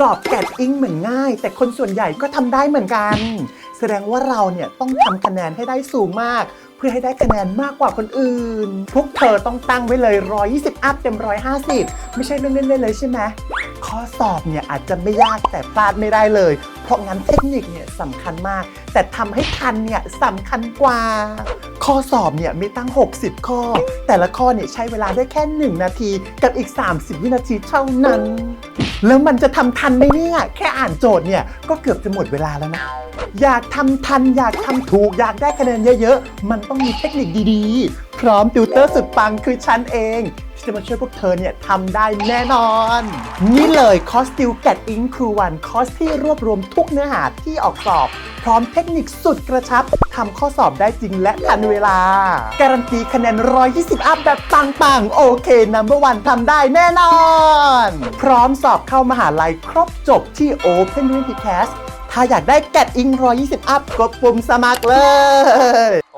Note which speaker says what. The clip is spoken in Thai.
Speaker 1: สอบแกดอิงเหมือนง่าย แต่คนส่วนใหญ่ก็ทำได้เหมือนกัน แสดงว่าเราเนี่ยต้องทำคะแนนให้ได้สูงมาก เพื่อให้ได้คะแนนมากกว่าคนอื่น พวกเธอต้องตั้งไว้เลย 120 อัพเต็ม 150 ไม่ใช่เรื่องเล่นๆเลยใช่ไหมข้อสอบเนี่ยอาจจะไม่ยากแต่พลาดไม่ได้เลย เพราะงั้นเทคนิคเนี่ยสำคัญมาก แต่ทำให้ทันเนี่ยสำคัญกว่า ข้อสอบเนี่ยมีตั้ง 60 ข้อ แต่ละข้อเนี่ยใช้เวลาได้แค่ 1 นาที กับอีก 30 วินาทีเท่านั้น แล้วมันจะทำทันไหมเนี่ย แค่อ่านโจทย์เนี่ยก็เกือบจะหมดเวลาแล้วนะ อยากทำทันอยากทำถูกอยากได้คะแนนเยอะๆ มันต้องมีเทคนิคดีๆ พร้อมติวเตอร์สุดปังคือฉันเอง ที่จะมาช่วยพวกเธอเนี่ยทำได้แน่นอน นี่เลยคอสติวแกดอิงครูวันคอร์สที่รวบรวมทุกเนื้อหาที่ออกสอบ พร้อมเทคนิคสุดกระชับทำข้อสอบได้จริงและทันเวลา การันตีคะแนน 120 อัพแบบปังๆ โอเคนัมเบอร์วันทำได้แน่นอน พร้อมสอบเข้ามหาลัยครบจบที่ Open u n i t y Cast ถ้าอยากได้แกดอิง120 อัพกดปุ่มสมัครเลย